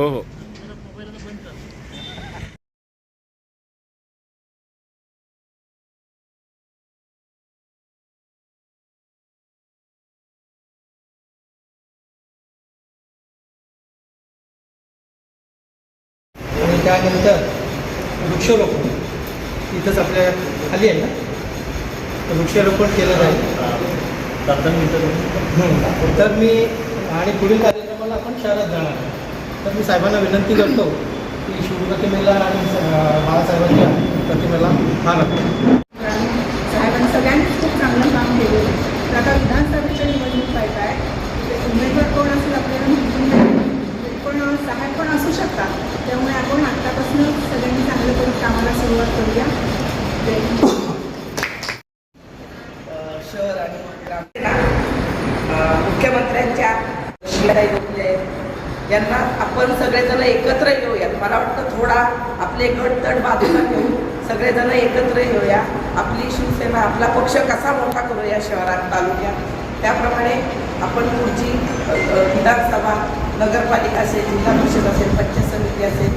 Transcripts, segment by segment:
हो हो. त्यानंतर वृक्षारोपण. इथंच आपल्या खाली आहे ना? तर वृक्षारोपण केलं जाईल. तर मी आणि पुढील कार्यक्रमाला आपण शहरात जाणार आहे. तर मी साहेबांना विनंती करतो की शिवप्रतिमेला आणि अं, बाळासाहेबांच्या प्रतिमेला हार अर्पण साहेबांनी सगळ्यांनी खूप चांगलं काम केलं. तर आता विधानसभेच्या निवडणूक पाहिजे आहे. ते उमेदवार कोण असेल आपल्याला माहिती पण साहेब पण असू शकतात. त्यामुळे आपण आत्तापासून सगळ्यांनी चांगलं करून कामाला सुरुवात करूया. यांना आपण सगळेजण एकत्र येऊयात. मला वाटतं थोडा आपले गट तट बाजूला घेऊन सगळेजण एकत्र येऊया. आपली शिवसेना आपला पक्ष कसा मोठा करूया शहरात तालुक्यात? त्याप्रमाणे आपण पुढची विधानसभा नगरपालिका असेल जिल्हा परिषद असेल पंचायत समिती असेल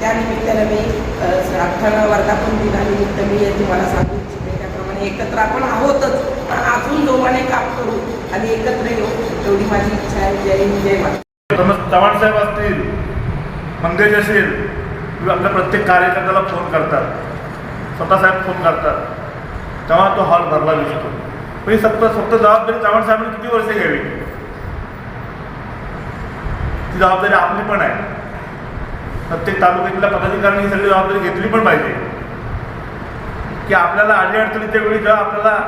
त्यानिमित्तानं मी अठ्ठावन्न वर्धापन दिनानिमित्त मी तुम्हाला सांगू इच्छिते. त्याप्रमाणे एकत्र आपण आहोतच. पण अजून जोमाने काम करू आणि एकत्र येऊ एवढी माझी इच्छा आहे. जय हिंद जय महाराष्ट्र समज चव्हाण साहेब असतील मंगेश असेल किंवा आपल्या प्रत्येक कार्यकर्त्याला फोन करतात. स्वतः साहेब फोन करतात. तेव्हा तो हॉल भरला दिसतो. पण ही फक्त फक्त जबाबदारी चव्हाण साहेबांनी किती वर्ष घ्यावी? ती जबाबदारी आपली पण आहे. प्रत्येक तालुक्यातल्या पदाधिकाऱ्यांनी ही सगळी जबाबदारी घेतली पण पाहिजे. की आपल्याला अडीअडचणीच्या वेळी जेव्हा आपल्याला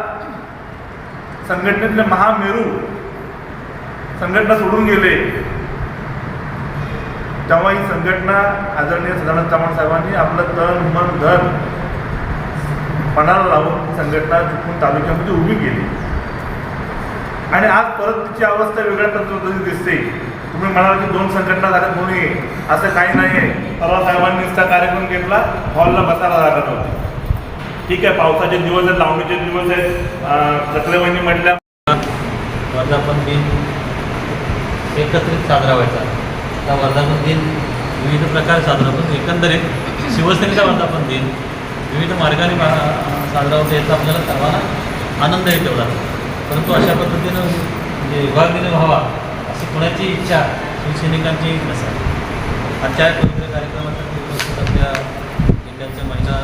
संघटनेतले महामेरू संघटना सोडून गेले तेव्हा ही संघटना आदरणीय सदानंद चव्हाण साहेबांनी आपलं तन मन धन पणाला लावून संघटना चुकून तालुक्यामध्ये उभी केली. आणि आज परत तिची अवस्था वेगळ्या पद्धतीने दिसते. तुम्ही म्हणाल की दोन संघटना झाल्या कोणी असं काही नाही आहे. परवा साहेबांनी नुसता कार्यक्रम घेतला हॉलला बसायला जागा नव्हती ठीक आहे पावसाचे दिवस आहेत लावणीचे दिवस आहेत. चक्रेवाहिनी म्हटल्या वर्धापन दिन एकत्रित साजरा व्हायचा. त्या वर्धापन दिन विविध प्रकारे साजरा होतो एकंदरीत शिवसेनेचा वर्धापन दिन विविध मार्गाने बा- साजरा होतो याचा आपल्याला सर्वांना आनंदही तेवढा परंतु अशा पद्धतीनं म्हणजे विभागीने व्हावा अशी कोणाची इच्छा शिवसैनिकांची नसावी. आजच्या त्या कार्यक्रमासाठी उपस्थित आपल्या जिल्ह्याच्या महिला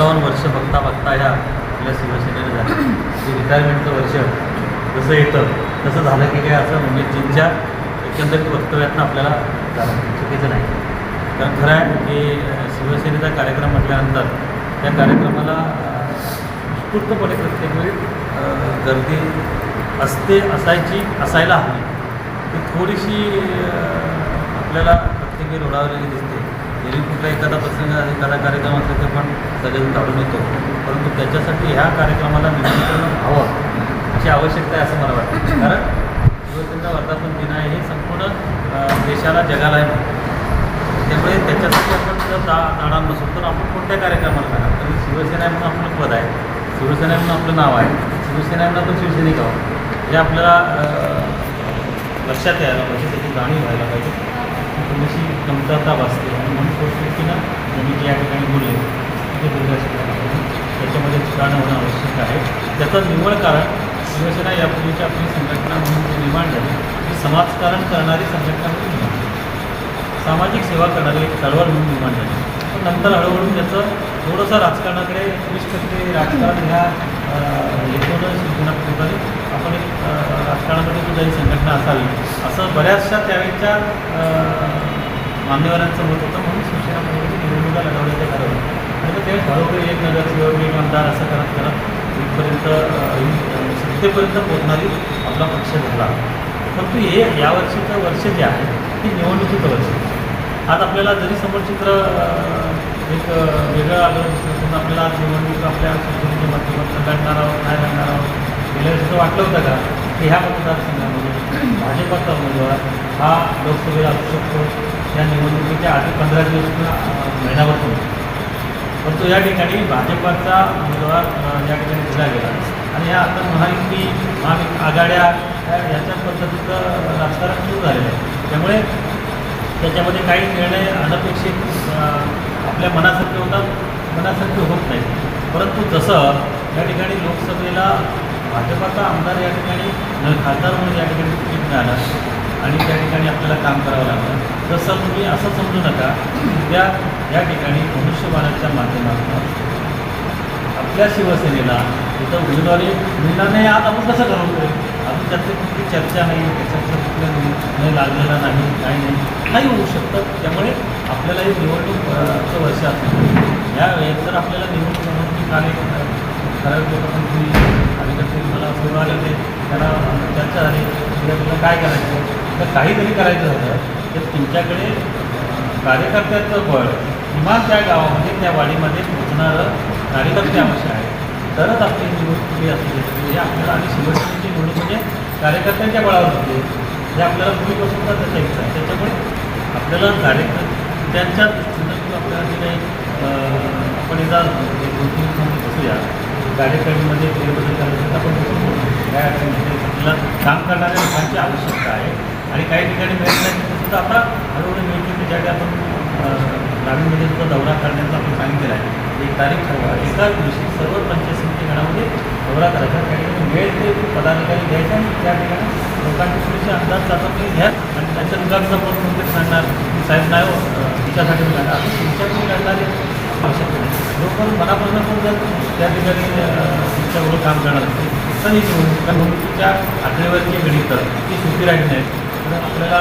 सत्तावन्न वर्ष बघता बघता ह्या आपल्या शिवसेनेने झाली. जे रिटायरमेंटचं वर्ष जसं येतं तसं झालं की काय असं उमेदजींच्या एकंदरीत वक्तव्यातनं आपल्याला झालं चुकीचं नाही. कारण खरं आहे की शिवसेनेचा कार्यक्रम म्हटल्यानंतर त्या कार्यक्रमाला अं, उत्स्फूर्तपणे प्रत्येक वेळी गर्दी असते असायची असायला हवी. ती थोडीशी आपल्याला प्रत्येक वेळी रोडावलेली दिसते. जरी कुठला एखादा प्रसंग एखादा कार्यक्रम असला तर पण सगळेजण काढून येतो. परंतु त्याच्यासाठी ह्या कार्यक्रमाला निमंत्रण हवं अशी आवश्यकता आहे असं मला वाटतं. कारण शिवसेना वर्धापन दिन आहे हे संपूर्ण देशाला जगाला आहे त्यामुळे त्याच्यासाठी आपण जर जा जाणार नसू तर आपण कोणत्या कार्यक्रमाला जाणार? तर शिवसेना म्हणून आपलं पद आहे. शिवसेना म्हणून आपलं नाव आहे. शिवसेना म्हणून आपण शिवसैनिक आहोत. हे आपल्याला लक्षात यायला पाहिजे त्याची जाणीव व्हायला पाहिजे. की थोडीशी कमतरता भासते आपण म्हणून पोटनिवडणुकीनं त्यांनी जे या ठिकाणी बोलले ते त्याच्यामध्ये सुधारणा होणं आवश्यक आहे. त्याचं निव्वळ कारण शिवसेना यापूर्वीची आपली संघटना म्हणून जी निर्माण झाली. ती समाजकारण करणारी संघटना म्हणून निर्माण झाली. सामाजिक सेवा करणारी एक चळवळ म्हणून निर्माण झाली. पण नंतर हळूहळू त्याचं थोडंसं राजकारणाकडे वीस टक्के राजकारण ह्या हेतून शिवसेना कुठेतरी आपण एक राजकारणामध्ये सुद्धा ही संघटना असावी. असं बऱ्याचशा त्यावेळेच्या मान्यवरांचं मत होतं म्हणून शिवसेना कुठेतरी निवडणुका लढवण्याचं ठरवलं आणि मग ते हळूहळू एक नगरसेवक एक आमदार असं करत करत इथपर्यंत सत्तेपर्यंत पोहोचणारी आपला पक्ष झाला परंतु हे यावर्षीचं वर्ष जे आहे ते निवडणुकीचं वर्ष आज आपल्याला जरी समोर चित्र एक वेगळं आलं पण आपल्याला आज निवडणूक आपल्या संस्थेच्या माध्यमातून लढणार आहोत काय लढणार आहोत गेल्या वर्षी वाटलं होतं का की ह्या मतदारसंघामध्ये भाजपाचा उमेदवार हा लोकसभेला असू शकतो या निवडणुकीच्या आधी पंधरा दिवस किंवा अ, महिनाभर पण परंतु या ठिकाणी भाजपाचा उमेदवार या ठिकाणी दिला गेला. आणि या आता महायुती महाविक आघाड्या याच्या पद्धतीचं राजकारण सुरू झालेलं आहे. त्यामुळे त्याच्यामध्ये काही निर्णय अनपेक्षित आपल्या मनासारखे होतात मनासारखे होत नाही परंतु जसं या ठिकाणी लोकसभेला भाजपाचा आमदार या ठिकाणी खासदार म्हणून या ठिकाणी तिकीट मिळालं आणि त्या ठिकाणी आपल्याला काम करावं लागतं. तसं तुम्ही असं समजू नका त्या या ठिकाणी मनुष्यबळाच्या माध्यमातून आपल्या शिवसेनेला इथं उमेदवारी मिळणार नाही आज आपण कसं ठरवतोय अजून त्यातली कुठली चर्चा नाही त्याच्यावर कुठलं लागलेला नाही काय नाही नाही होऊ शकतं. त्यामुळे आपल्याला हे निवडणूक अ, वर्ष असतं या वेळेत जर आपल्याला निवडणूक म्हणून काल ठराविक लोकांनी कार्यकर्ते मला समोर आले होते त्यांना चर्चा झाली आपल्याला काय करायचं? तर काहीतरी करायचं झालं तर तुमच्याकडे कार्यकर्त्याचं बळ किमान त्या गावामध्ये त्या वाडीमध्ये पोहोचणारं कार्यकर्ते आवश्यक आहे. तरच आपली निवडणूक ही असू शकते. म्हणजे आपल्याला आणि शिवसेनेची निवडणूक म्हणजे कार्यकर्त्यांच्या बळावर होते. हे आपल्याला पूर्वीपासून तर त्याचा. इच्छा आहे त्याच्यामुळे आपल्याला कार्यकर्त्यांच्या दृष्टीनं आपल्याला जे काही आपण एकदा दोन तीन दिवसांनी बसूया कार्यकारिणीमध्ये फेरबदल करायचं आपण आपल्याला काम करणाऱ्या लोकांची आवश्यकता आहे. आणि काही ठिकाणी मिळत नाही. सुद्धा आता हळूहळू मिळतील की ज्या आपण ग्रामीणमध्ये सुद्धा दौरा करण्याचा आपण सांगितलेला आहे. एक तारीख ठरवा. एकाच दिवशी सर्व पंचायत समिती गणामध्ये दौरा करायचा. त्या ठिकाणी वेळ ते पदाधिकारी घ्यायचा आणि त्या ठिकाणी लोकांच्या सुरक्षा अंदाज चाचपणी घ्या आणि त्यांच्या विभागाचा पण कोणतरी सांगणार की साहेब नाही हो तिच्यासाठी मी लढणार असं तुमच्याकडून लढणारे आवश्यक नाही. लोक मनापासून पण जर त्या ठिकाणी तुमच्याबरोबर काम करणार असते तर ही निवडणूक निवडणुकीच्या आकडेवरची गणित ती सुखी राहिली नाहीत तर आपल्याला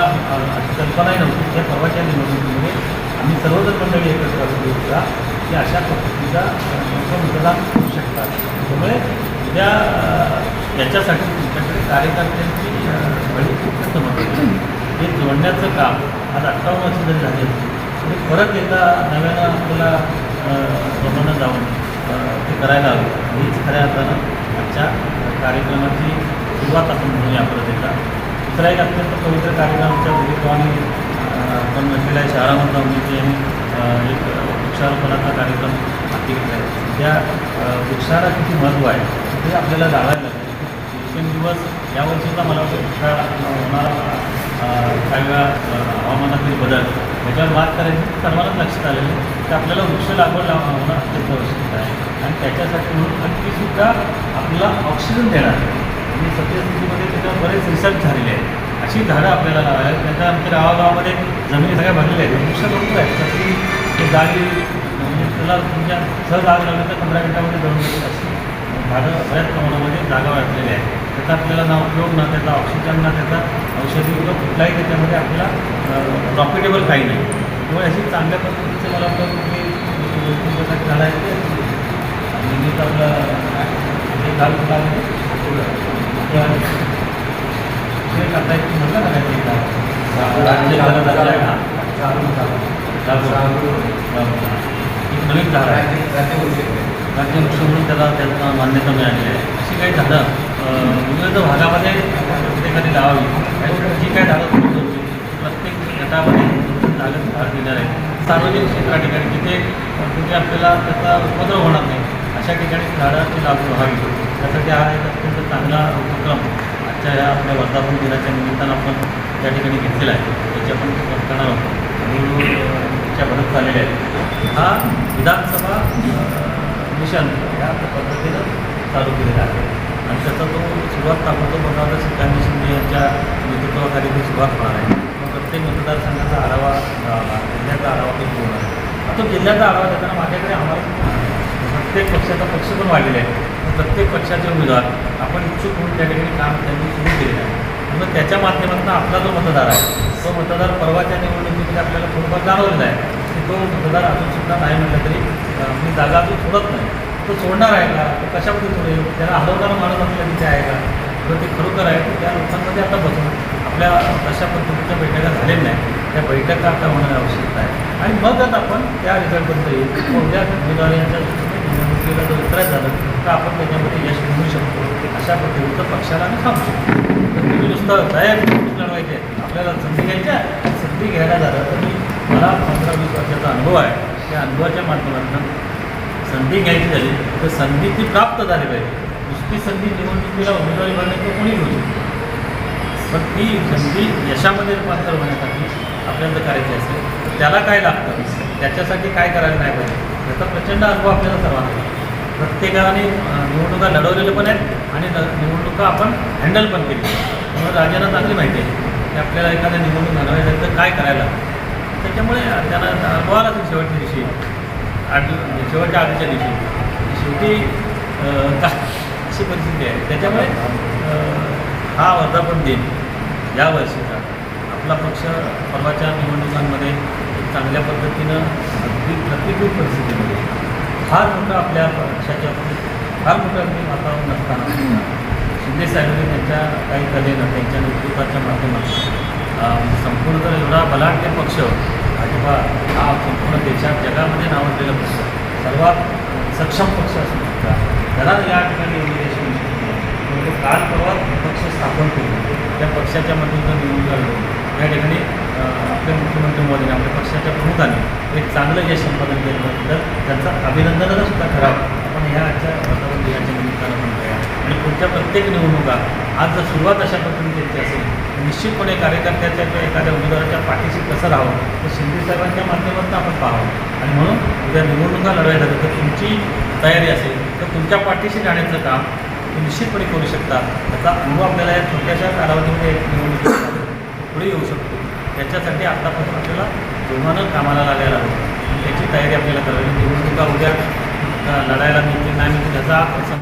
अशी कल्पनाही नव्हती त्या परवाच्या निवडणुकीमध्ये आम्ही सर्वजण मंडळी एकत्र असू होता की अशा पद्धतीचा मतदान होऊ शकतात. त्यामुळे उद्या याच्यासाठी तुमच्याकडे कार्यकर्त्यांची अं, बळी खूप जास्त हे जोडण्याचं काम आज अठ्ठावन्न वर्ष जरी झाली असतील तरी परत एकदा नव्यानं आपल्याला जमानं जाऊन ते करायला हवं. हेच खऱ्या अर्थानं आजच्या कार्यक्रमाची सुरुवात आपण म्हणूया परत एकदा. दुसरा एक अत्यंत पवित्र कार्यक्रम आमच्या विवेकवाणी आपण आहे शहरामध्ये जाऊन आम्ही एक वृक्षारोपणाचा कार्यक्रम हाती घेतला आहे. त्या वृक्षाला किती महत्त्व आहे ते आपल्याला जाणायला लागेल. दिवसेंदिवस यावर्षीचा मला वाटतं वृक्षा होणारा काही वेळा हवामानातील बदल. याच्यावर मात करायची सर्वांनाच लक्षात आलेलं आहे की आपल्याला वृक्ष लागवड लाव- होणं अत्यंत आवश्यक आहे. आणि त्याच्यासाठी म्हणून नक्कीसुद्धा आपल्याला ऑक्सिजन देणार आहे. आणि सत्यस्थितीमध्ये त्याच्यावर बरेच रिसर्च झालेले आहेत अशी झाडं आपल्याला लावायला त्याच्या आमच्या गावागावामध्ये जमिनी सगळ्या भरलेल्या आहेत वृक्ष भरपूर आहेत तर ती ते जागी म्हणजे त्याला तुमच्या सहज आग लागलं तर पंधरा मिनटामध्ये जळून जाईल अशी झाडं बऱ्याच प्रमाणामध्ये जागा वाटलेल्या आहेत त्याचा आपल्याला ना उपयोग ना त्याचा ऑक्सिजन ना त्याचा औषधी उपयोग कुठलाही त्याच्यामध्ये आपल्याला प्रॉफिटेबल काही नाही त्यामुळे अशी चांगल्या पद्धतीचे मला वाटतं की झाडं आहेत आणि मी तर आपलं हे झाड कुठला करता येईल म्हटलं ना काहीतरी का राज्य झालं नवीन झाड आहे राज्यवृक्ष म्हणून त्याला त्यांना मान्यता मिळाली आहे अशी काही झाडं विविध भागामध्ये प्रत्येकाने लावावी आणि जी काही झाडं प्रत्येक गटामध्ये झाडं झाड देणार आहे सार्वजनिक क्षेत्रा ठिकाणी जिथे कुठे आपल्याला त्याचा उपद्रव होणार नाही अशा ठिकाणी झाडाची लागवड व्हावी. त्यासाठी हा एक अत्यंत चांगला उपक्रम आजच्या ह्या आपल्या वर्धापन दिनाच्या निमित्तानं आपण त्या ठिकाणी घेतलेला आहे. त्याची आपण करणार आहोत. हळूहळू त्या भरत आहेत हा विधानसभा मिशन या पद्धतीनं चालू केलेला आहे. आणि त्याचा तो सुरुवात ताबडतोब बनवता सिद्धांत शिंदे यांच्या नेतृत्वाखाली ती सुरुवात होणार आहे. मग प्रत्येक मतदारसंघाचा आढावा जिल्ह्याचा आढावा तो होणार आहे. तो जिल्ह्याचा आढावा देताना माझ्याकडे आम्हाला प्रत्येक पक्षाचा पक्ष पण वाढलेला आहे. प्रत्येक पक्षाचे उमेदवार आपण इच्छुक म्हणून त्या ठिकाणी काम त्यांनी सुरू केलेलं आहे. मग त्याच्या माध्यमातून आपला जो मतदार आहे तो मतदार परवाच्या निवडणुकीमध्ये आपल्याला थोडंफार जाणवलेला आहे. की तो मतदार अजून सुद्धा नाही म्हटलं तरी आपली मी जागा अजून सोडत नाही. तो सोडणार आहे का? तो कशामध्ये सोडेल? त्याला हलवणारा माणूस आपल्या तिथे आहे का? तर ते खरोखर आहे? तर त्या लोकांमध्ये आता बसून आपल्या कशा पद्धतीच्या बैठका झालेल्या नाही. त्या बैठका आता होणं आवश्यकता आहे. आणि मगच आपण त्या रिझल्टपर्यंत येईल. कोणत्या उमेदवारांच्या दृष्टीने जर उतरायचं झालं तर आपण त्याच्यामध्ये यश मिळू शकतो. अशा पद्धतीचं पक्षाला आम्ही सांगू शकतो. तर तुम्ही नुसतं तयार लढवायचे आपल्याला संधी घ्यायच्या संधी घ्यायला झालं तर मी मला पंधरा वीस वर्षाचा अनुभव आहे. त्या अनुभवाच्या माध्यमातून संधी घ्यायची झाली. तर संधी ती प्राप्त झाली पाहिजे. नुसती संधी निवडणुकीला उमेदवारी भरण्याचं कोणी घेऊ शकतो पण ती संधी यशामध्ये रूपांतर होण्यासाठी आपल्याला करायची असेल. तर त्याला काय लागतं? त्याच्यासाठी काय करायला नाही पाहिजे? याचा प्रचंड अनुभव आपल्याला सर्वांना प्रत्येकाने निवडणुका लढवलेल्या पण आहेत आणि न- निवडणुका आपण हँडल पण केली त्यामुळे राजांना चांगली माहिती आहे की आपल्याला एखाद्या निवडणूक घालवायची तर काय करायला त्याच्यामुळे त्यांना अनुभवाला असेल शेवटच्या दिवशी. आठ म्हणजे शेवटच्या आधीच्या दिवशी. शेवटी का अशी परिस्थिती आहे. त्याच्यामुळे हा वर्धापन दिन या वर्षीचा. आपला पक्ष परवाच्या निवडणुकांमध्ये चांगल्या पद्धतीनं ही प्रतिकूल परिस्थितीमध्ये फार मोठं आपल्या पक्षाच्या फार मोठं अगदी वातावरण असताना शिंदे साहेबांनी त्यांच्या काही कलेनं त्यांच्या नेतृत्वाच्या माध्यमातून संपूर्ण जर एवढा बलाढ्य पक्ष भाजपा हा संपूर्ण देशात जगामध्ये नावाजलेला पक्ष सर्वात सक्षम पक्ष असू शकता. त्याला या ठिकाणी एवढी यश म्हणजे काल परवा पक्ष स्थापन केले त्या पक्षाच्या मधून निवडून या ठिकाणी आपले मुख्यमंत्री मोदींनी आपल्या पक्षाच्या प्रमुखांनी एक चांगलं यश संपादन केल्याबद्दल त्यांचं अभिनंदनाला सुद्धा करावं आपण ह्या आजच्या वातावरण दिनाच्या निमित्तानं म्हणूया आणि पुढच्या प्रत्येक निवडणुका आज जर सुरुवात अशा पद्धतीने त्यांची असेल निश्चितपणे कार्यकर्त्याच्या किंवा एखाद्या उमेदवाराच्या पाठीशी कसं राहावं तर शिंदे साहेबांच्या माध्यमातून आपण पाहावं. आणि म्हणून उद्या निवडणुका लढवायला झालं तर तुमची तयारी असेल तर तुमच्या पाठीशी जाण्याचं काम तुम्ही निश्चितपणे करू शकता. त्याचा अनुभव आपल्याला या छोट्याशा कालावधीमध्ये निवडणुकीत पुढे येऊ शकतो. त्याच्यासाठी आत्तापासून आपल्याला जोमानं कामाला लागायला हवं याची त्याची तयारी आपल्याला करावी निवडणुका उद्या लढायला मिळतील नाही मिळतील त्याचा